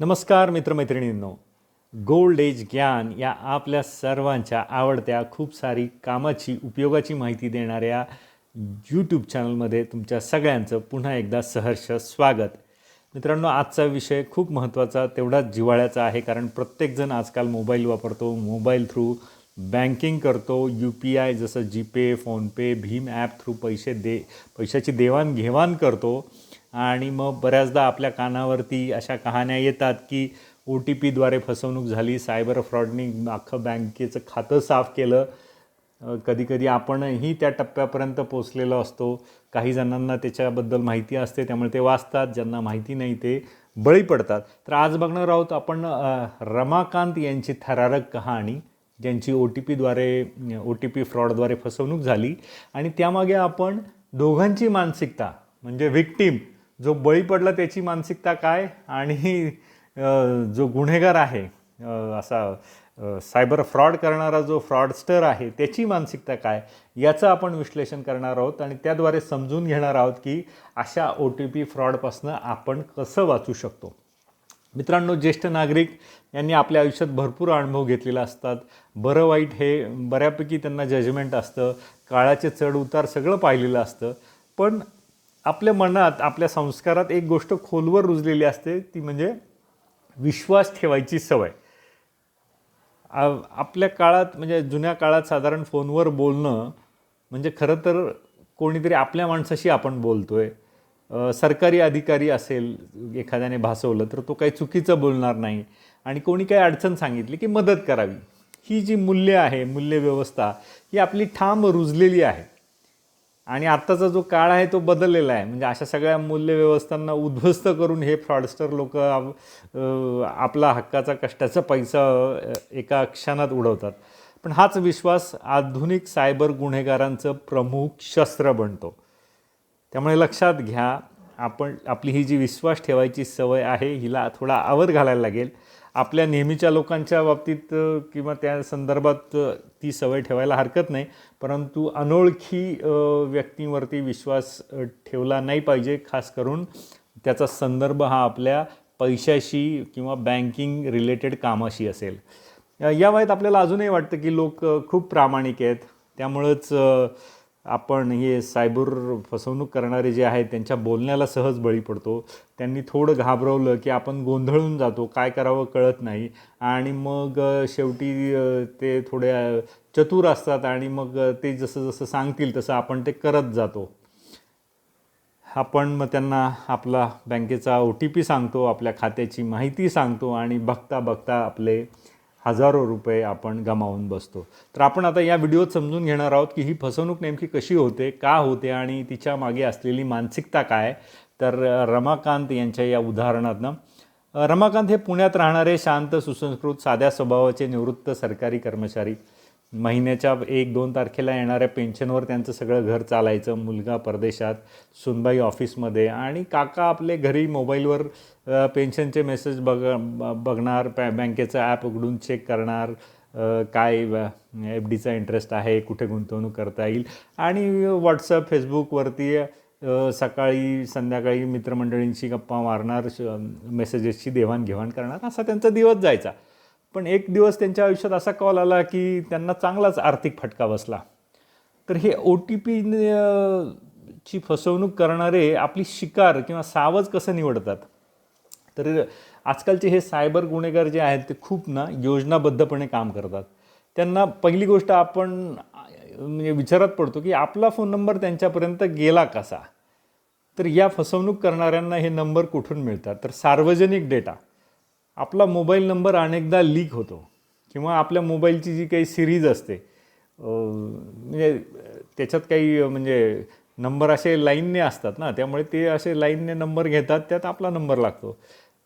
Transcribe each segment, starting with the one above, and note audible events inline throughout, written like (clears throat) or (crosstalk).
नमस्कार मित्रमैत्रिणींनो. Gold age ज्ञान या आपल्या सर्वांच्या आवडत्या खूप सारी कामाची उपयोगाची माहिती देणाऱ्या यूट्यूब चॅनलमध्ये तुमच्या सगळ्यांचं पुन्हा एकदा सहर्ष स्वागत. मित्रांनो आजचा विषय खूप महत्त्वाचा तेवढाच जिव्हाळ्याचा आहे कारण प्रत्येकजण आजकाल मोबाईल वापरतो मोबाईल थ्रू बँकिंग करतो यू पी आय जसं जीपे फोनपे भीम ॲप थ्रू पैसे दे पैशाची देवाणघेवाण करतो. आणि मग बऱ्याचदा आपल्या कानावरती अशा कहाण्या येतात की ओ टी पीद्वारे फसवणूक झाली सायबर फ्रॉडनी अख्खं बँकेचं खातं साफ केलं. कधीकधी आपणही त्या टप्प्यापर्यंत पोचलेलो असतो. काही जणांना त्याच्याबद्दल माहिती असते त्यामुळे ते वाचतात. ज्यांना माहिती नाही ते बळी पडतात. तर आज बघणार आहोत आपण रमाकांत यांची थरारक कहाणी ज्यांची ओ टी पीद्वारे ओ टी पी फ्रॉडद्वारे फसवणूक झाली. आणि त्यामागे आपण दोघांची मानसिकता म्हणजे व्हिक्टीम जो बळी पडला त्याची मानसिकता काय आणि जो गुन्हेगार आहे असा सायबर फ्रॉड करणारा जो फ्रॉडस्टर आहे त्याची मानसिकता काय याचं आपण विश्लेषण करणार आहोत आणि त्याद्वारे समजून घेणार आहोत की अशा ओ टी पी फ्रॉडपासनं आपण कसं वाचू शकतो. मित्रांनो ज्येष्ठ नागरिक यांनी आपल्या आयुष्यात भरपूर अनुभव घेतलेला असतात. बरं वाईट हे बऱ्यापैकी त्यांना जजमेंट असतं. काळाचे चढ उतार सगळं पाहिलेलं असतं. पण आपल्या मनात आपल्या संस्कारात एक गोष्ट खोलवर रुजलेली असते ती म्हणजे विश्वास ठेवायची सवय. आपल्या काळात म्हणजे जुन्या काळात साधारण फोनवर बोलणं म्हणजे खरं तर कोणीतरी आपल्या माणसाशी आपण बोलतोय. आहे सरकारी अधिकारी असेल एखाद्याने भासवलं तर तो काही चुकीचं बोलणार नाही. आणि कोणी काही अडचण सांगितली की मदत करावी. ही जी मूल्य आहे मूल्यव्यवस्था ही आपली ठाम रुजलेली आहे. आणि आत्ताचा जो काळ आहे तो बदललेला आहे. म्हणजे अशा सगळ्या मूल्यव्यवस्थांना उद्ध्वस्त करून हे फ्रॉडस्टर लोक आपला हक्काचा कष्टाचा पैसा एका क्षणात उडवतात. पण हाच विश्वास आधुनिक सायबर गुन्हेगारांचं प्रमुख शस्त्र बनतो. त्यामुळे लक्षात घ्या आपण आपली ही जी विश्वास ठेवायची सवय आहे हिला थोडा आवर घालायला लागेल. आपल्या नेहमीच्या लोकांच्या बाबतीत किंवा त्या संदर्भात ती सवय ठेवायला हरकत नाही. परंतु अनोळखी व्यक्तींवरती विश्वास ठेवला नाही पाहिजे. खास करून त्याचा संदर्भ हा आपल्या पैशाशी किंवा बँकिंग रिलेटेड कामाशी असेल. या- वयात आपल्याला अजूनही वाटतं की लोक खूप प्रामाणिक आहेत. त्यामुळंच आपण हे सायबर फसवणूक करणारे जे आहेत त्यांच्या बोलण्याला सहज बळी पडतो. त्यांनी थोडं घाबरवलं की आपण गोंधळून जातो काय करावं कळत नाही. आणि मग शेवटी ते थोड्या चतुर असतात आणि मग ते जसं जसं सांगतील तसं आपण ते करत जातो. आपण मग त्यांना आपला बँकेचा ओ टी पी सांगतो आपल्या खात्याची माहिती सांगतो आणि बघता बघता आपले हजारो रुपये आपण गमावून बसतो. तर आपण आता या व्हिडिओत समजून घेणार आहोत की ही फसवणूक नेमकी कशी होते का होते आणि तिच्यामागे असलेली मानसिकता काय? तर रमाकांत यांच्या या उदाहरणातनं रमाकांत हे पुण्यात राहणारे शांत सुसंस्कृत साध्या स्वभावाचे निवृत्त सरकारी कर्मचारी. महिन्याच्या एक दोन तारखेला येणाऱ्या पेन्शनवर त्यांचं सगळं घर चालायचं मुलगा परदेशात सुनबाई ऑफिसमध्ये आणि काका आपले घरी मोबाईलवर पेन्शनचे मेसेज बघ ब- बघणार पॅ बँकेचं ॲप उघडून चेक करणार काय एफ डीचा इंटरेस्ट आहे कुठे गुंतवणूक करता येईल आणि व्हॉट्सअप फेसबुकवरती सकाळी संध्याकाळी मित्रमंडळींशी गप्पा मारणार श- मेसेजेसची देवाणघेवाण करणार असा त्यांचा दिवस जायचा. पण एक दिवस त्यांच्या आयुष्यात असा कॉल आला की त्यांना चांगलाच आर्थिक फटका बसला. तर हे ओ टी पी ची फसवणूक करणारे आपली शिकार किंवा सावज कसं निवडतात? तर आजकालचे हे सायबर गुन्हेगार जे आहेत ते खूप ना योजनाबद्धपणे काम करतात. त्यांना पहिली गोष्ट आपण म्हणजे विचारात पडतो की आपला फोन नंबर त्यांच्यापर्यंत गेला कसा? तर या फसवणूक करणाऱ्यांना हे नंबर कुठून मिळतात? तर सार्वजनिक डेटा. आपला मोबाईल नंबर अनेकदा लीक होतो किंवा आपल्या मोबाईलची जी काही सिरीज असते म्हणजे त्याच्यात काही म्हणजे नंबर असे लाईनने असतात ना त्यामुळे ते असे लाईनने नंबर घेतात त्यात आपला नंबर लागतो.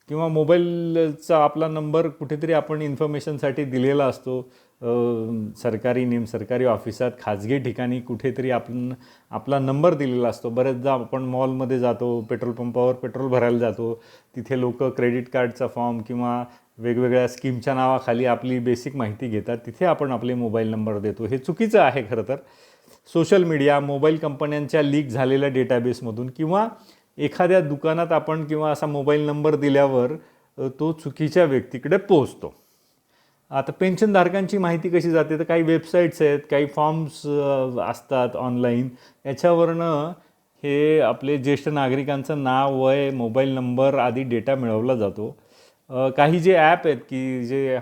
किंवा मोबाईलचा आपला नंबर कुठेतरी आपण इन्फॉर्मेशनसाठी दिलेला असतो सरकारी नेम सरकारी ऑफिसात खाजगी ठिकाणी कुठेतरी आपण आपला नंबर दिलेला असतो. बरेचदा आपण मॉलमध्ये जातो पेट्रोल पंपावर पेट्रोल भरायला जातो. तिथे लोक क्रेडिट कार्डचा फॉर्म किंवा वेगवेगळ्या स्कीमच्या नावाखाली आपली बेसिक माहिती घेतात. तिथे आपण आपले मोबाईल नंबर देतो. हे चुकीचं आहे खरं तर. सोशल मीडिया मोबाईल कंपन्यांच्या लीक झालेल्या डेटाबेसमधून किंवा एखाद्या दुकानात आपण किंवा असा मोबाईल नंबर दिल्यावर तो चुकीच्या व्यक्तीकडे पोहोचतो. आता पेन्शनधारकांची माहिती कशी जाते? तर काही वेबसाईट्स आहेत काही फॉर्म्स असतात ऑनलाईन याच्यावरनं हे आपले ज्येष्ठ नागरिकांचं नाव वय मोबाईल नंबर आदी डेटा मिळवला जातो. काही जे ॲप आहेत की जे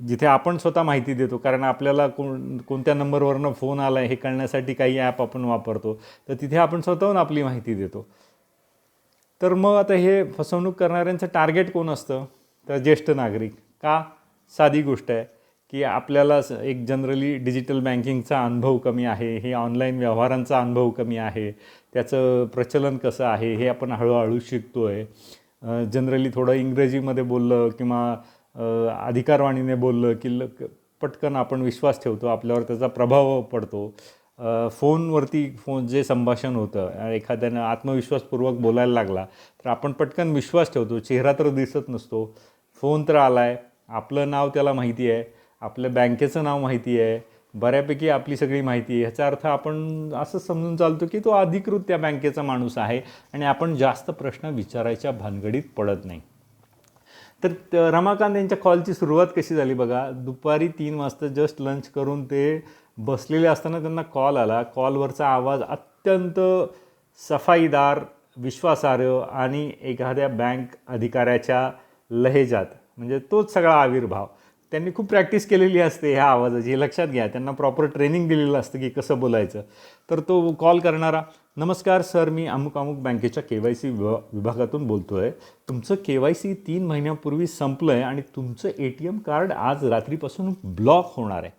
जिथे आपण स्वतः माहिती देतो कारण आपल्याला कोण कोणत्या नंबरवरनं फोन आला आहे हे कळण्यासाठी काही ॲप आपण वापरतो तर तिथे आपण स्वतःहून आपली माहिती देतो. तर मग आता हे फसवणूक करणाऱ्यांचं टार्गेट कोण असतं? तर ज्येष्ठ नागरिक. का? साधी गोष्ट आहे की आपल्याला एक जनरली डिजिटल बँकिंगचा अनुभव कमी आहे हे ऑनलाईन व्यवहारांचा अनुभव कमी आहे त्याचं प्रचलन कसं आहे हे आपण हळूहळू शिकतो आहे जनरली थोडं इंग्रजीमध्ये बोललं किंवा अधिकारवाणीने बोललं की ल पटकन आपण विश्वास ठेवतो आपल्यावर त्याचा प्रभाव पडतो. फोनवरती फोन जे संभाषण होतं एखाद्यानं आत्मविश्वासपूर्वक बोलायला लागला तर आपण पटकन विश्वास ठेवतो चेहरा तर दिसत नसतो. फोन तर आला आहे आपलं नाव त्याला माहिती आहे. आपल्या बँकेचं नाव माहिती आहे. बऱ्यापैकी आपली सगळी माहिती आहे. ह्याचा अर्थ आपण असं समजून चालतो की तो अधिकृत त्या बँकेचा माणूस आहे आणि आपण जास्त प्रश्न विचारायच्या भानगडीत पडत नाही. तर रमाकांत यांच्या कॉलची सुरुवात कशी झाली बघा. दुपारी तीन वाजता जस्ट लंच करून ते बसलेले असताना त्यांना कॉल आला. कॉलवरचा आवाज अत्यंत सफाईदार विश्वासार्ह आणि एखाद्या बँक अधिकाऱ्याच्या लहेजात. म्हणजे तोच सगळा आविर्भाव. त्यांनी खूप प्रॅक्टिस केलेली असते ह्या आवाजाची. हे लक्षात घ्या त्यांना प्रॉपर ट्रेनिंग दिलेलं असतं की कसं बोलायचं. तर तो कॉल करणारा नमस्कार सर मी अमुक अमुक बँकेच्या के वाय सी विभागातून बोलतो आहे तुमचं के वाय सी तीन महिन्यापूर्वी संपलं आहे आणि तुमचं ए टी एम कार्ड आज रात्रीपासून ब्लॉक होणार आहे.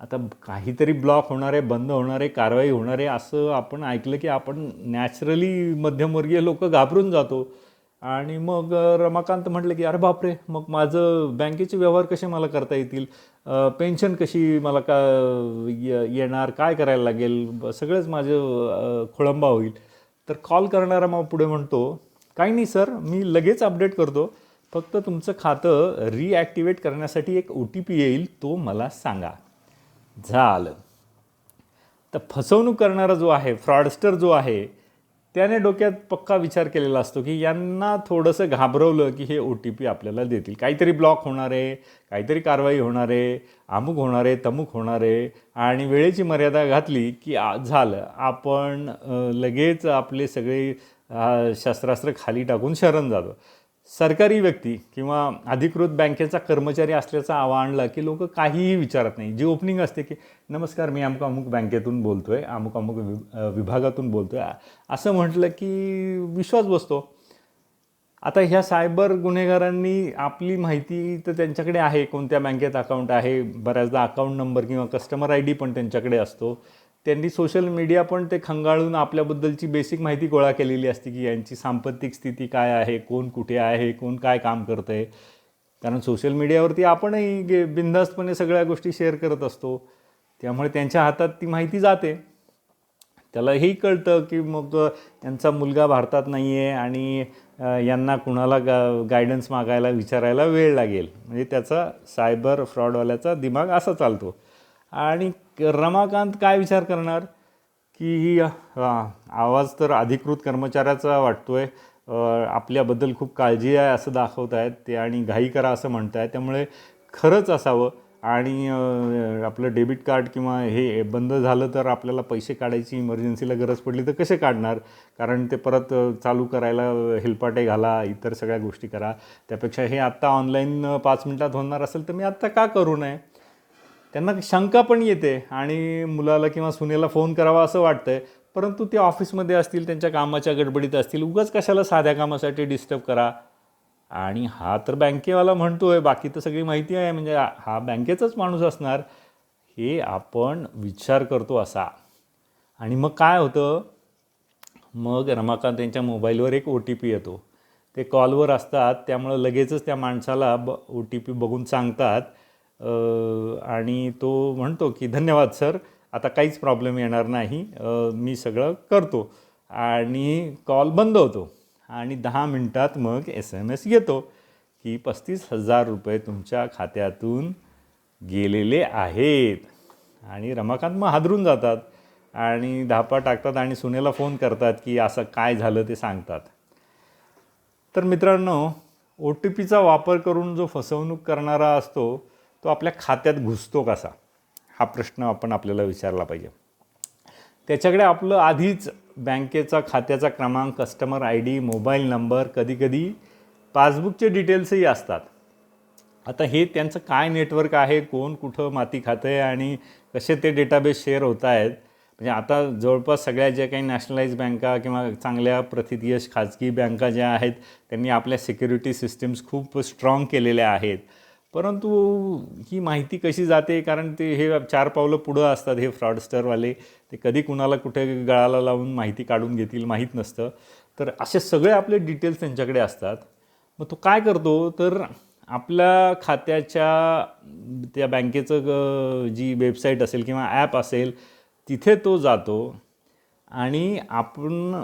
आता काहीतरी ब्लॉक होणार आहे बंद होणार आहे कारवाई होणार आहे असं आपण ऐकलं की आपण नॅचरली मध्यमवर्गीय लोक घाबरून जातो. आणि मग रमाकांत म्हटलं की अरे बापरे मग माझं बँकेचे व्यवहार कसे मला करता येतील? पेन्शन कशी मला का ये- येणार? काय करायला लागेल? सगळंच माझं खोळंबा होईल. तर कॉल करणारा मग पुढे म्हणतो काही नाही सर मी लगेच अपडेट करतो. फक्त तुमचं खातं रिॲक्टिवेट करण्यासाठी एक ओ टी पी येईल तो मला सांगा. झालं. तर फसवणूक करणारा जो आहे फ्रॉडस्टर जो आहे त्याने डोक्यात पक्का विचार केलेला असतो की यांना थोडंसं घाबरवलं की हे ओ टी पी आपल्याला देतील. काहीतरी ब्लॉक होणार आहे काहीतरी कारवाई होणार आहे अमुक होणार आहे तमुक होणार आहे. आणि वेळेची मर्यादा घातली की झालं. आपण लगेच आपले सगळे शस्त्रास्त्र खाली टाकून शरण जातो. सरकारी व्यक्ती किंवा अधिकृत बँकेचा कर्मचारी असल्याचा आवा आणला की लोक काहीही विचारत नाही. जी ओपनिंग असते की नमस्कार मी अमुक अमुक बँकेतून बोलतो आहे अमुक अमुक वि विभागातून बोलतो आहे असं म्हटलं की विश्वास बसतो. आता ह्या सायबर गुन्हेगारांनी आपली माहिती तर त्यांच्याकडे आहे कोणत्या बँकेत अकाउंट आहे बऱ्याचदा अकाउंट नंबर किंवा कस्टमर आय डी पण त्यांच्याकडे असतो. त्यांनी सोशल मीडिया पण ते खंगाळून आपल्याबद्दलची बेसिक माहिती गोळा केलेली असते की यांची सांपत्तिक स्थिती काय आहे कोण कुठे आहे कोण काय काम करतं आहे कारण सोशल मीडियावरती आपणही गे बिनधास्तपणे सगळ्या गोष्टी शेअर करत असतो. त्यामुळे त्यांच्या हातात ती माहिती जाते. त्याला हेही कळतं की मग यांचा मुलगा भारतात नाही आहे आणि यांना कुणाला गा गायडन्स मागायला विचारायला वेळ लागेल. म्हणजे त्याचा सायबर फ्रॉडवाल्याचा दिमाग असा चालतो. आणि रमाकांत काय विचार करणार? की ही आवाज तर अधिकृत कर्मचाऱ्याचा वाटतो आहे आपल्याबद्दल खूप काळजी आहे असं दाखवत आहेत ते आणि घाई करा असं म्हणत आहे त्यामुळे खरंच असावं. आणि आपलं डेबिट कार्ड किंवा हे बंद झालं तर आपल्याला पैसे काढायची इमर्जन्सीला गरज पडली तर कसे काढणार? कारण ते परत चालू करायला हेलपाटे घाला इतर सगळ्या गोष्टी करा. त्यापेक्षा हे आत्ता ऑनलाईन पाच मिनटात होणार असेल तर मी आत्ता का करू नये? त्यांना शंका पण येते आणि मुलाला किंवा सुनेला फोन करावा असं वाटतंय. परंतु ते ऑफिसमध्ये असतील त्यांच्या कामाच्या गडबडीत असतील उगाच कशाला साध्या कामासाठी डिस्टर्ब करा? आणि हा तर बँकेवाला म्हणतोय बाकी तर सगळी माहिती आहे. म्हणजे हा बँकेचाच माणूस असणार. हे आपण विचार करतो असा. आणि मग काय होतं? मग रमाकांत त्यांच्या मोबाईलवर एक ओ टी पी येतो. ते कॉलवर असतात त्यामुळं लगेचच त्या माणसाला ब ओ टी पी बघून सांगतात. आणि तो म्हणतो की धन्यवाद सर. आता काहीच प्रॉब्लेम येणार नाही. मी सगळं करतो. आणि कॉल बंद होतो. आणि दहा मिनटात मग एस एम एस येतो की पस्तीस हजार रुपये तुमच्या खात्यातून गेलेले आहेत. आणि रमाकांत मग हादरून जातात. आणि धापा टाकतात आणि सुनेला फोन करतात की असं काय झालं ते सांगतात. तर मित्रांनो ओ टी पीचा वापर करून जो फसवणूक करणारा असतो तो आपल्या खात्यात घुसतो कसा? हा प्रश्न आपण आपल्याला विचारला पाहिजे. त्याच्याकडे आपलं आधीच बँकेचा खात्याचा क्रमांक customer I D mobile number कधीकधी पासबुकचे डिटेल्सही असतात. आता हे त्यांचं काय नेटवर्क आहे कोण कुठं माती खातं आहे आणि कसे ते डेटाबेस शेअर होत आहेत म्हणजे आता जवळपास सगळ्या ज्या काही नॅशनलाइज बँका किंवा चांगल्या प्रथितयश खाजगी बँका ज्या आहेत त्यांनी आपल्या सिक्युरिटी सिस्टीम्स खूप स्ट्रॉंग केलेल्या आहेत. परंतु ही माहिती कशी जाते? कारण ते हे चार पावलं पुढं असतात हे फ्रॉडस्टरवाले. ते कधी कुणाला कुठे गळाला लावून माहिती काढून घेतील माहीत नसतं. तर असे सगळे आपले डिटेल्स त्यांच्याकडे असतात. मग तो काय करतो? तर आपल्या खात्याच्या त्या बँकेचं ग- जी वेबसाईट असेल किंवा ॲप असेल तिथे तो जातो. आणि आपण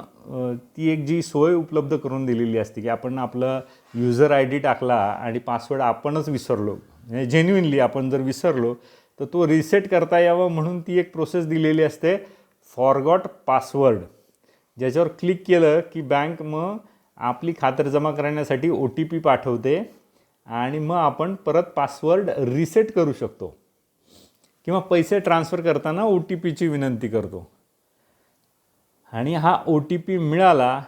ती एक जी सोय उपलब्ध करून दिलेली असते की आपण आपलं युजर आय डी टाकला आणि पासवर्ड आपणच विसरलो. म्हणजे जेन्युइनली आपण जर विसरलो तर तो रिसेट करता यावं म्हणून ती एक प्रोसेस दिलेली असते फॉरगॉट पासवर्ड ज्याच्यावर क्लिक केलं की बँक मग आपली खातर जमा करण्यासाठी ओ टी पी पाठवते आणि मग आपण परत पासवर्ड रिसेट करू शकतो. किंवा पैसे ट्रान्सफर करताना ओ टी पीची विनंती करतो. आणि हा ओ टी पी मिळाला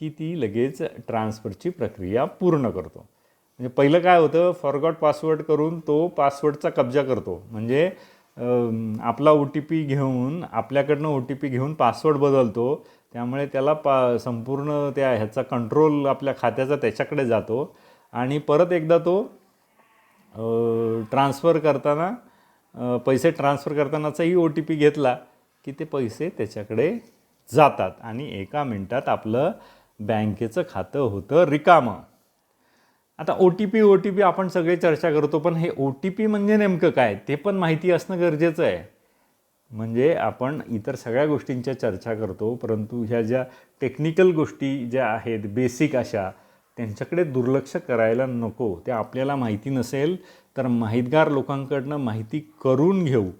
की ती लगेच ट्रान्सफरची प्रक्रिया पूर्ण करतो. म्हणजे पहिलं काय होतं फॉरगॉट पासवर्ड करून तो पासवर्डचा कब्जा करतो. म्हणजे आपला ओ टी पी घेऊन आपल्याकडनं ओ टी पी घेऊन पासवर्ड बदलतो. त्यामुळे त्याला पा संपूर्ण त्या ह्याचा कंट्रोल आपल्या खात्याचा त्याच्याकडे जातो. आणि परत एकदा तो ट्रान्सफर करताना पैसे ट्रान्सफर करतानाचाही ओ टी पी घेतला की ते पैसे त्याच्याकडे जातात आणि एका मिनटात आपलं बँकेचं खातं होतं रिकामं. आता O T P O T P आपण सगळे चर्चा करतो पण हे ओ टी पी म्हणजे नेमकं काय? ते पण माहिती असणं गरजेचं आहे. म्हणजे आपण इतर सगळ्या गोष्टींच्या चर्चा करतो परंतु ह्या ज्या टेक्निकल गोष्टी ज्या आहेत बेसिक अशा त्यांच्याकडे दुर्लक्ष करायला नको. त्या आपल्याला माहिती नसेल तर माहितगार लोकांकडनं माहिती करून घेऊ.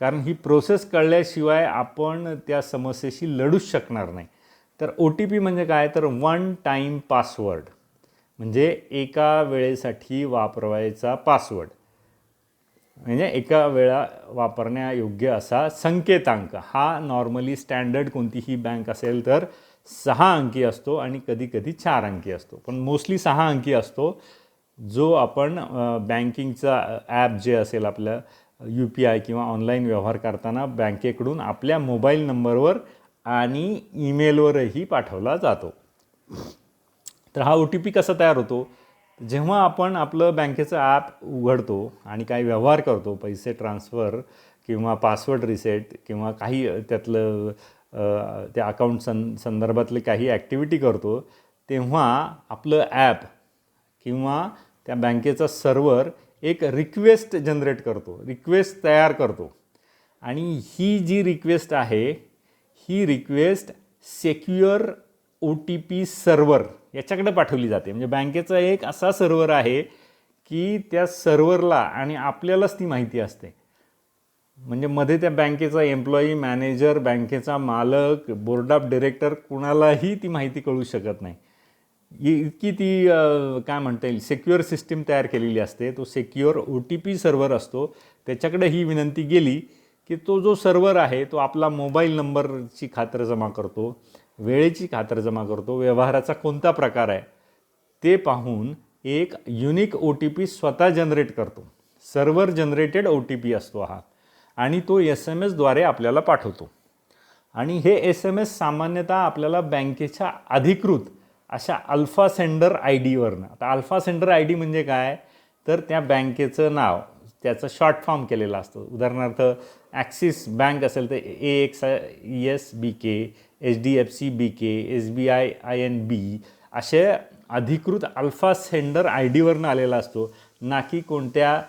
कारण ही प्रोसेस कळल्याशिवाय आपण त्या समस्येशी लढूच शकणार नाही. तर ओ टी पी म्हणजे काय? तर वन टाईम पासवर्ड म्हणजे एका वेळेसाठी वापरवायचा पासवर्ड म्हणजे एका वेळा वापरण्यायोग्य असा संकेतांक. हा नॉर्मली स्टँडर्ड कोणतीही बँक असेल तर सहा अंकी असतो आणि कधीकधी चार अंकी असतो. पण मोस्टली सहा अंकी असतो. जो आपण बँकिंगचा ॲप जे असेल आपलं यू पी आय किंवा ऑनलाईन व्यवहार करताना बँकेकडून आपल्या मोबाईल नंबरवर आणि ईमेलवरही पाठवला जातो. तर हा ओ टी पी कसा तयार होतो? जेव्हा आपण आपलं बँकेचं ॲप उघडतो आणि काही व्यवहार करतो पैसे ट्रान्सफर किंवा पासवर्ड रिसेट किंवा काही त्यातलं त्या अकाउंट सं संदर्भातले काही ॲक्टिव्हिटी करतो तेव्हा आपलं ॲप किंवा त्या बँकेचा सर्वर एक रिक्वेस्ट जनरेट करतो रिक्वेस्ट तयार करतो. आणि ही जी रिक्वेस्ट आहे ही request secure O T P server याच्याकडे पाठवली जाते. म्हणजे बँकेचा एक असा सर्वर आहे की त्या सर्व्हरला आणि आपल्यालाच ती माहिती असते. म्हणजे मध्ये त्या बँकेचा एम्प्लॉई मॅनेजर बँकेचा मालक बोर्ड ऑफ डिरेक्टर कुणालाही ती माहिती कळू शकत नाही. इतकी ती काय म्हणता येईल सेक्युअर सिस्टीम तयार केलेली असते. तो secure O T P server असतो. त्याच्याकडे ही विनंती गेली की तो जो सर्व्हर आहे तो आपला मोबाईल नंबरची खात्र जमा करतो वेळेची खातरजमा करतो व्यवहाराचा कोणता प्रकार आहे ते पाहून एक युनिक ओ टी पी स्वतः जनरेट करतो. Server generated O T P असतो हा. आणि तो एस एम एसद्वारे आपल्याला पाठवतो. आणि हे एस एम एस सामान्यतः आपल्याला बँकेच्या अधिकृत अशा अल्फा सेंडर आय डीवरनं आता अल्फा सेंडर आय डी म्हणजे काय? तर त्या बँकेचं नाव त्याचं शॉर्ट फॉर्म केलेलं असतं. उदाहरणार्थ ॲक्सिस बँक असेल तर A X S B K H D F C B K S B I I N B असे अधिकृत अल्फा सेंडर आय डीवरनं आलेला असतो. ना की कोणत्या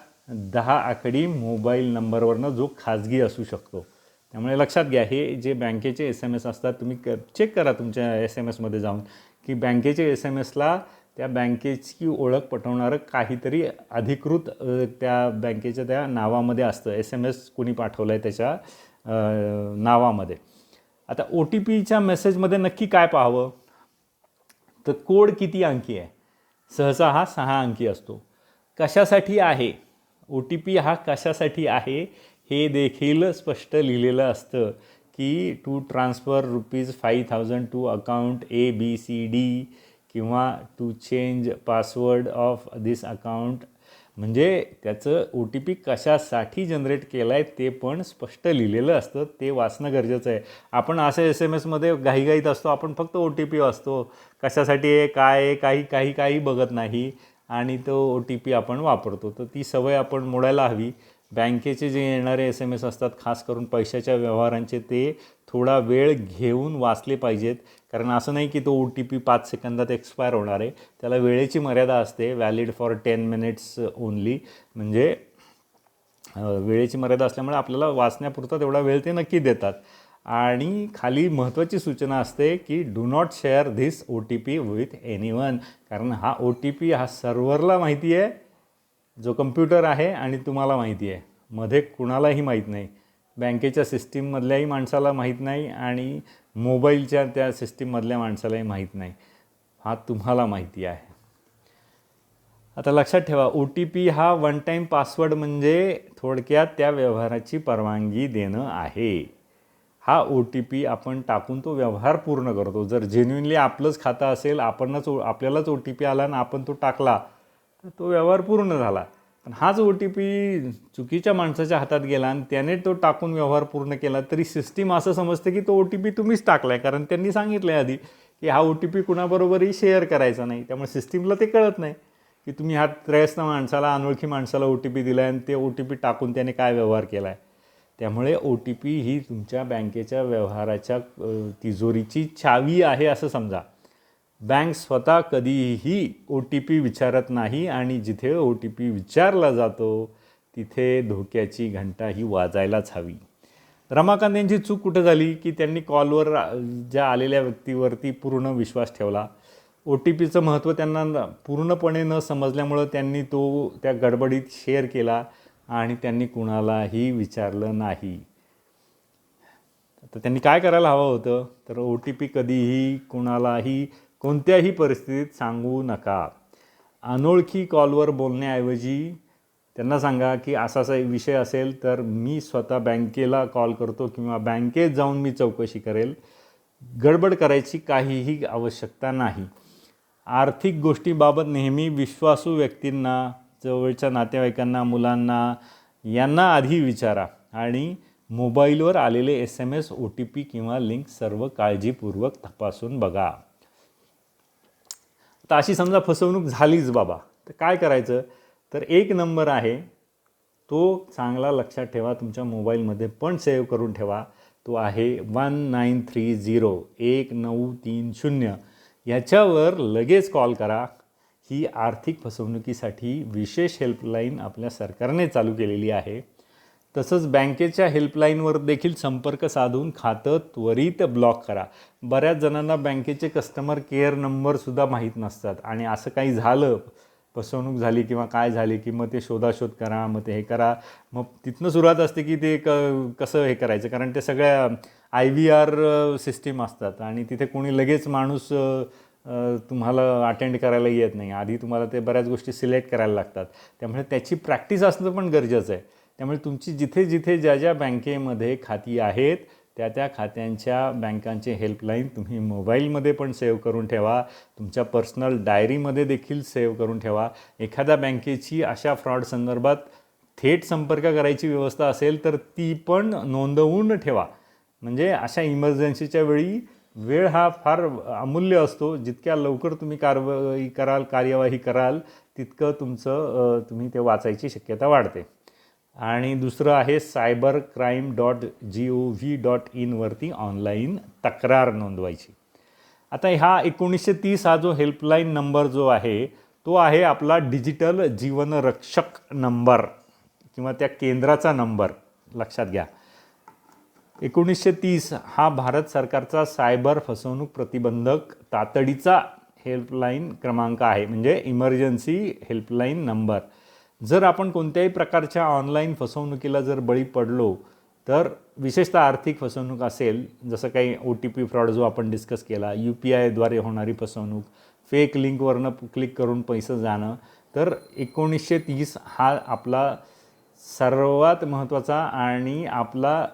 दहा आकडी मोबाईल नंबरवरनं जो खाजगी असू शकतो. त्यामुळे लक्षात घ्या हे जे बँकेचे एस एम एस असतात तुम्ही क चेक करा तुमच्या एस एम एसमध्ये जाऊन. की बँकेच्या एस एम एसला त्या बँकेची ओळख पटवणारं काहीतरी अधिकृत त्या बँकेच्या त्या नावामध्ये असतं. एस एम एस कोणी पाठवलं आहे त्याच्या नावामध्ये. आता ओ टी पीच्या मेसेजमध्ये नक्की काय पाहावं? तर कोड किती अंकी आहे? सहसा हा सहा अंकी असतो. कशासाठी आहे? ओ टी पी हा कशासाठी आहे? हे देखील स्पष्ट लिहिलेलं असतं. की to transfer rupees five thousand to account A B C D किंवा to change password of this account म्हणजे त्याचं ओ टी पी कशासाठी जनरेट केलं आहे ते पण स्पष्ट लिहिलेलं असतं. ते वाचणं गरजेचं आहे. आपण असं एस एम एसमध्ये घाईघाईत असतो. आपण फक्त ओ टी पी वाचतो. कशासाठी आहे काय आहे काही काही काही बघत नाही. आणि तो ओ टी पी आपण वापरतो. तर ती सवय आपण मोडायला हवी. बँकेचे जे येणारे एस एम एस असतात खास करून पैशाच्या व्यवहारांचे ते थोडा वेळ घेऊन वाचले पाहिजेत. कारण असं नाही की तो ओ टी पी पाच सेकंदात एक्सपायर होणार आहे. त्याला वेळेची मर्यादा असते valid for ten minutes only म्हणजे वेळेची मर्यादा असल्यामुळे आपल्याला वाचण्यापुरता तेवढा वेळ ते नक्की देतात. आणि खाली महत्त्वाची सूचना असते की do not share this O T P with anyone कारण हा ओ टी पी हा सर्व्हरला माहिती आहे. जो कम्प्युटर आहे आणि तुम्हाला माहिती आहे. मध्ये कुणालाही माहीत नाही. बँकेच्या सिस्टीममधल्याही माणसाला माहीत नाही आणि मोबाईलच्या त्या सिस्टीममधल्या माणसालाही माहीत नाही. हा तुम्हाला माहिती आहे. आता लक्षात ठेवा ओ टी पी हा वन टाईम पासवर्ड म्हणजे थोडक्यात त्या व्यवहाराची परवानगी देणं आहे. हा ओ टी पी आपण टाकून तो व्यवहार पूर्ण करतो. जर जेन्युनली आपलंच खातं असेल आपणच ओ आपल्यालाच ओ टी पी आला आणि आपण तो टाकला तर तो व्यवहार पूर्ण झाला. पण हाच ओ टी पी चुकीच्या माणसाच्या हातात गेला आणि त्याने तो टाकून व्यवहार पूर्ण केला तरी सिस्टीम असं समजते की तो ओ टी पी तुम्हीच टाकला आहे कारण त्यांनी सांगितलं आहे आधी की हा ओ टी पी कुणाबरोबरही शेअर करायचा नाही. त्यामुळे सिस्टीमला ते कळत नाही की तुम्ही ह्या त्रयस्थ माणसाला अनोळखी माणसाला ओ टी पी दिला आहे आणि ते ओ टी पी टाकून त्याने काय व्यवहार केला आहे त्यामुळे ओ टी पी ही तुमच्या बँकेच्या व्यवहाराच्या तिजोरीची चावी आहे असं समजा. बँक स्वतः कधीही ओ टी पी विचारत नाही आणि जिथे ओ टी पी विचारला जातो तिथे धोक्याची घंटा ही वाजायलाच हवी. रमाकांत यांची चूक कुठं झाली की त्यांनी कॉलवर ज्या आलेल्या व्यक्तीवरती पूर्ण विश्वास ठेवला? ओ टी पीचं महत्त्व त्यांना पूर्णपणे न समजल्यामुळं त्यांनी तो त्या गडबडीत शेअर केला आणि त्यांनी कुणालाही विचारलं नाही. तर त्यांनी काय करायला हवं होतं? तर ओ टी पी कधीही कुणालाही कोणत्याही परिस्थितीत सांगू नका. अनोळखी कॉलवर बोलण्याऐवजी त्यांना सांगा की असा असा विषय असेल तर मी स्वतः बँकेला कॉल करतो किंवा बँकेत जाऊन मी चौकशी करेल. गडबड करायची काहीही आवश्यकता नाही. आर्थिक गोष्टीबाबत नेहमी विश्वासू व्यक्तींना जवळच्या नातेवाईकांना मुलांना यांना आधी विचारा आणि मोबाईलवर आलेले S M S O T P किंवा लिंक सर्व काळजीपूर्वक तपासून बघा. तर अशी समजा फसवणूक झालीच बाबा. तर काय करायचं? तर एक नंबर आहे तो चांगला लक्षात ठेवा तुमच्या मोबाईलमध्ये पण सेव्ह करून ठेवा. तो आहे वन नाईन थ्री झिरो एक नऊ तीन शून्य. याच्यावर लगेच कॉल करा. ही आर्थिक फसवणुकीसाठी विशेष हेल्पलाईन आपल्या सरकारने चालू केलेली आहे. तसंच बँकेच्या हेल्पलाईनवर देखील संपर्क साधून खातं त्वरित ब्लॉक करा. बऱ्याच जणांना बँकेचे कस्टमर केअर नंबरसुद्धा माहीत नसतात आणि असं काही झालं फसवणूक झाली किंवा काय झाली की मग ते शोधाशोध करा मग ते हे करा. मग तिथनं सुरुवात असते की ते क कसं हे करायचं? कारण ते सगळ्या आय व्ही आर सिस्टीम असतात आणि तिथे कोणी लगेच माणूस तुम्हाला अटेंड करायला येत नाही. आधी तुम्हाला ते बऱ्याच गोष्टी सिलेक्ट करायला लागतात. त्यामुळे त्याची प्रॅक्टिस असणं पण गरजेचं आहे. त्यामुळे तुमची जिथे जिथे ज्या ज्या बँकेमध्ये खाती आहेत त्या त्या खात्यांच्या बँकांचे हेल्पलाईन तुम्ही मोबाईलमध्ये पण सेव्ह करून ठेवा. तुमच्या पर्सनल डायरीमध्ये देखील सेव्ह करून ठेवा. एखाद्या बँकेची अशा फ्रॉड संदर्भात थेट संपर्क करायची व्यवस्था असेल तर ती पण नोंदवून ठेवा. म्हणजे अशा इमर्जन्सीच्या वेळी वेळ हा फार अमूल्य असतो. जितक्या लवकर तुम्ही कारवाई कराल कार्यवाही कराल तितकं तुमचं तुम्ही ते वाचायची शक्यता वाढते. आणि दुसरं आहे cyber crime dot G O V dot इनवरती online तक्रार नोंदवायची. आता ह्या एकोणीसशे तीस हा जो हेल्पलाईन नंबर जो आहे तो आहे आपला डिजिटल जीवनरक्षक नंबर किंवा त्या केंद्राचा नंबर लक्षात घ्या. एकोणीसशे तीस हा भारत सरकारचा सायबर फसवणूक प्रतिबंधक तातडीचा हेल्पलाईन क्रमांक आहे. म्हणजे इमर्जन्सी हेल्पलाईन नंबर जर आपण कोणत्याही प्रकारच्या ऑनलाईन फसवणुकीला जर बळी पडलो तर विशेषतः आर्थिक फसवणूक असेल जसं काही ओ टी पी फ्रॉड जो आपण डिस्कस केला यू पी आयद्वारे होणारी फसवणूक फेक लिंकवरनं क्लिक करून पैसे जाणं तर एकोणीसशे तीस हा आपला सर्वात महत्त्वाचा आणि आपला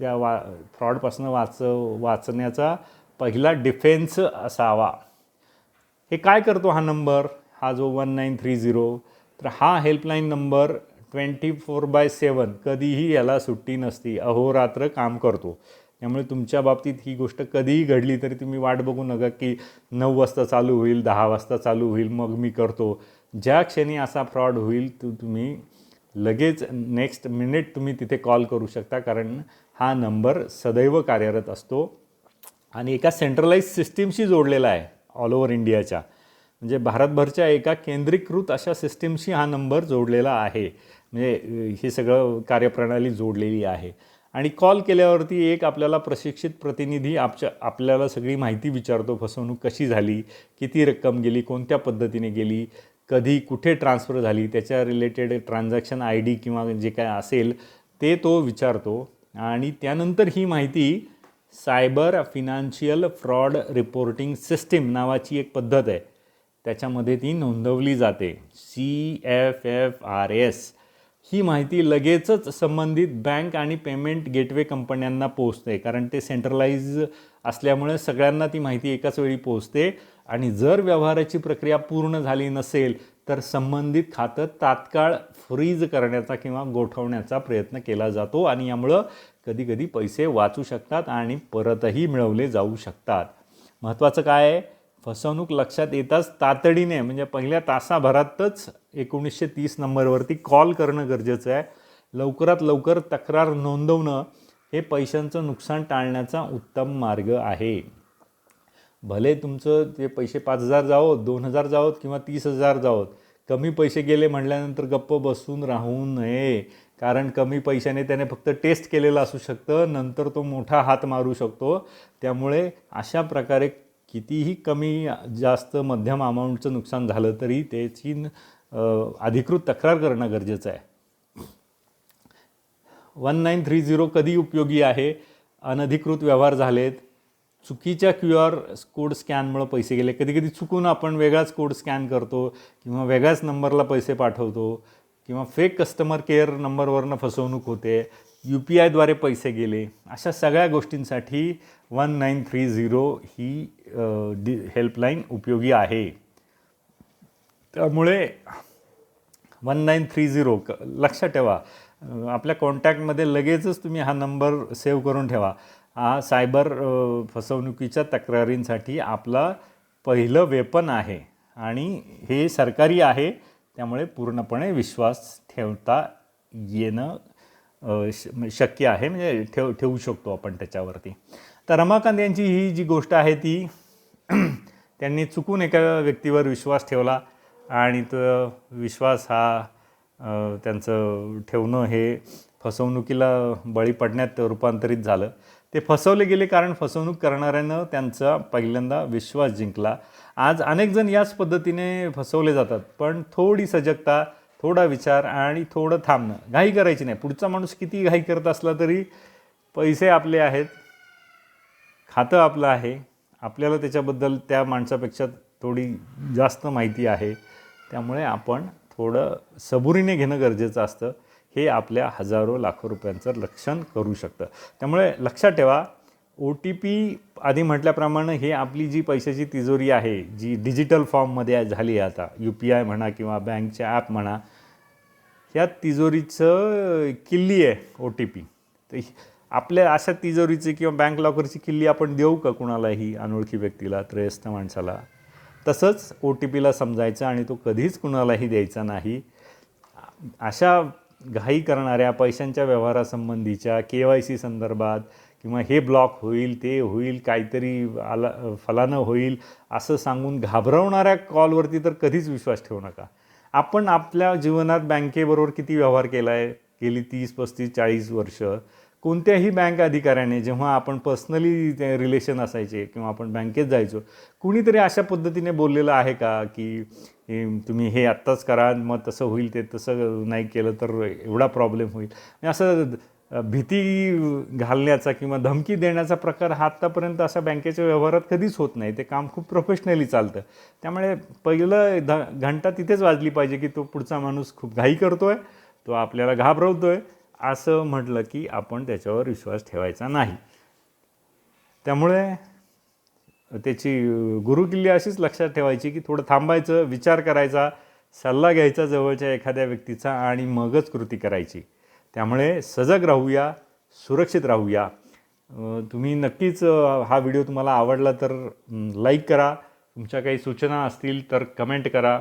त्या वा फ्रॉडपासून वाच वाचण्याचा पहिला डिफेन्स असावा. हे काय करतो हा नंबर हा जो वन नाईन थ्री झिरो तर हा helpline number twenty four by seven कधीही याला सुट्टी नसती. अहोरात्र काम करतो. त्यामुळे तुमच्या बाबतीत ही गोष्ट कधीही घडली तरी तुम्ही वाट बघू नका की नऊ वाजता चालू होईल दहा वाजता चालू होईल मग मी करतो. ज्या क्षणी असा फ्रॉड होईल तो तुम्ही लगेच नेक्स्ट मिनिट तुम्ही तिथे कॉल करू शकता कारण हा नंबर सदैव कार्यरत असतो. आणि एका सेंट्रलाइज सिस्टीमशी जोडलेला आहे ऑल ओव्हर इंडियाच्या म्हणजे भारतभरच्या एका केंद्रीकृत अशा सिस्टीमशी हा नंबर जोडलेला आहे. म्हणजे हे सगळं कार्यप्रणाली जोडलेली आहे. आणि कॉल केल्यावरती एक आपल्याला प्रशिक्षित प्रतिनिधी आपच्या आपल्याला सगळी माहिती विचारतो फसवणूक कशी झाली किती रक्कम गेली कोणत्या पद्धतीने गेली कधी कुठे ट्रान्सफर झाली त्याच्या रिलेटेड ट्रान्झॅक्शन आय डी किंवा जे काय असेल ते तो विचारतो. आणि त्यानंतर ही माहिती cyber financial fraud reporting system नावाची एक पद्धत आहे. त्याच्यामध्ये ती नोंदवली जाते. C F F R S ही माहिती लगेचच संबंधित बँक आणि पेमेंट गेटवे कंपन्यांना पोहोचते. कारण ते सेंट्रलाइज असल्यामुळे सगळ्यांना ती माहिती एकाच वेळी पोहोचते. आणि जर व्यवहाराची प्रक्रिया पूर्ण झाली नसेल तर संबंधित खातं तात्काळ फ्रीज करण्याचा किंवा गोठवण्याचा प्रयत्न केला जातो आणि यामुळं कधीकधी पैसे वाचू शकतात आणि परतही मिळवले जाऊ शकतात. महत्त्वाचं काय आहे? फसवणूक लक्षात येताच तातडीने म्हणजे पहिल्या तासाभरातच एकोणीसशे तीस नंबरवरती कॉल करणं गरजेचं आहे. लवकरात लवकर तक्रार नोंदवणं हे पैशांचं नुकसान टाळण्याचा उत्तम मार्ग आहे. भले तुमचं ते पैसे पाच हजार जावोत दोन हजार जावोत किंवा तीस हजार जावोत कमी पैसे गेले म्हटल्यानंतर गप्प बसून राहू नये. कारण कमी पैशाने त्याने फक्त टेस्ट केलेलं असू शकतं नंतर तो मोठा हात मारू शकतो. त्यामुळे अशा प्रकारे कितीही कमी जास्त मध्यम अमाऊंटचं नुकसान झालं तरी त्याची अधिकृत तक्रार करणं गरजेचं आहे. वन नाईन थ्री झिरो कधी उपयोगी आहे? अनधिकृत व्यवहार झालेत. चुकीच्या क्यू आर कोड स्कॅनमुळं पैसे गेले. कधी कधी चुकून आपण वेगळाच कोड स्कॅन करतो किंवा वेगळ्याच नंबरला पैसे पाठवतो. किंवा फेक कस्टमर केअर नंबरवरनं फसवणूक होते यू पी आयद्वारे पैसे गेले अशा सगळ्या गोष्टींसाठी वन नाईन थ्री झिरो ही डि हेल्पलाईन उपयोगी आहे. त्यामुळे वन नाईन थ्री झिरो क लक्षात ठेवा. आपल्या कॉन्टॅक्टमध्ये लगेचच तुम्ही हा नंबर सेव्ह करून ठेवा. हा सायबर फसवणुकीच्या तक्रारींसाठी आपला पहिलं वेपन आहे. आणि हे सरकारी आहे. त्यामुळे पूर्णपणे विश्वास ठेवता येणं श शक्य आहे. म्हणजे ठेव ठेवू शकतो आपण त्याच्यावरती. तर रमाकांत यांची ही जी गोष्ट आहे ती (clears throat) त्यांनी चुकून एका व्यक्तीवर विश्वास ठेवला आणि तो विश्वास हा त्यांचं ठेवणं हे फसवणुकीला बळी पडण्यात रूपांतरित झालं. ते फसवले गेले कारण फसवणूक करणाऱ्यानं त्यांचा पहिल्यांदा विश्वास जिंकला. आज अनेक जण याच पद्धतीने फसवले जातात पण थोडी सजगता थोडा विचार आणि थोडं थांबणं घाई करायची नाही. पुढचा माणूस किती घाई करत असला तरी पैसे आपले आहेत खातं आपलं आहे. आपल्याला त्याच्याबद्दल त्या माणसापेक्षा थोडी जास्त माहिती आहे. त्यामुळे आपण थोडं सबुरीने घेणं गरजेचं असतं. हे आपल्या हजारो लाखो रुपयांचं रक्षण करू शकतं. त्यामुळे लक्षात ठेवा ओ टी पी आधी म्हटल्याप्रमाणे हे आपली जी पैशाची तिजोरी आहे जी डिजिटल फॉर्ममध्ये झाली आहे आता यू पी आय म्हणा किंवा बँकचे ॲप म्हणा ह्या तिजोरीचं किल्ली आहे ओ टी पी. तर आपल्या अशा तिजोरीची किंवा बँक लॉकरची किल्ली आपण देऊ का कुणालाही अनोळखी व्यक्तीला त्रयस्थ माणसाला? तसंच ओ टी पीला समजायचं आणि तो कधीच कुणालाही द्यायचा नाही. अशा घाई करणाऱ्या पैशांच्या व्यवहारासंबंधीच्या के वाय सी संदर्भात किंवा हे ब्लॉक होईल ते होईल काहीतरी आला फलानं होईल असं सांगून घाबरवणाऱ्या कॉलवरती तर कधीच विश्वास ठेवू नका. आपण आपल्या जीवनात बँकेबरोबर किती व्यवहार केला आहे गेली तीस पस्तीस चाळीस वर्ष कोणत्याही बँक अधिकाऱ्याने जेव्हा आपण पर्सनली ते रिलेशन असायचे किंवा आपण बँकेत जायचो कुणीतरी अशा पद्धतीने बोललेलं आहे का की तुम्ही हे आत्ताच करा मग तसं होईल ते तसं नाही केलं तर एवढा प्रॉब्लेम होईल. म्हणजे असं भीती घालण्याचा किंवा धमकी देण्याचा प्रकार हा आत्तापर्यंत असा बँकेच्या व्यवहारात कधीच होत नाही. ते काम खूप प्रोफेशनली चालतं. त्यामुळे पहिलं ध घंटा तिथेच वाजली पाहिजे की तो पुढचा माणूस खूप घाई करतो आहे तो आपल्याला घाबरवतो आहे असं म्हटलं की आपण त्याच्यावर विश्वास ठेवायचा नाही. त्यामुळे त्याची गुरुकिल्ली अशीच लक्षात ठेवायची की थोडं थांबायचं विचार करायचा सल्ला घ्यायचा जवळच्या एखाद्या व्यक्तीचा आणि मगच कृती करायची. त्यामुळे सजग राहूया सुरक्षित राहूया. तुम्ही नक्कीच हा व्हिडिओ तुम्हाला आवडला तर लाईक करा. तुमच्या काही सूचना असतील तर कमेंट करा.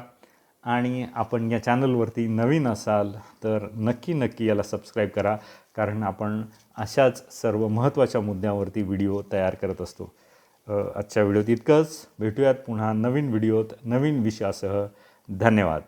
आणि आपण या चॅनलवरती नवीन असाल तर नक्की नक्की याला सबस्क्राईब करा. कारण आपण अशाच सर्व महत्त्वाच्या मुद्द्यावरती व्हिडिओ तयार करत असतो. आजच्या व्हिडिओत इतकंच भेटूयात पुन्हा नवीन व्हिडिओत नवीन विषयासह. धन्यवाद.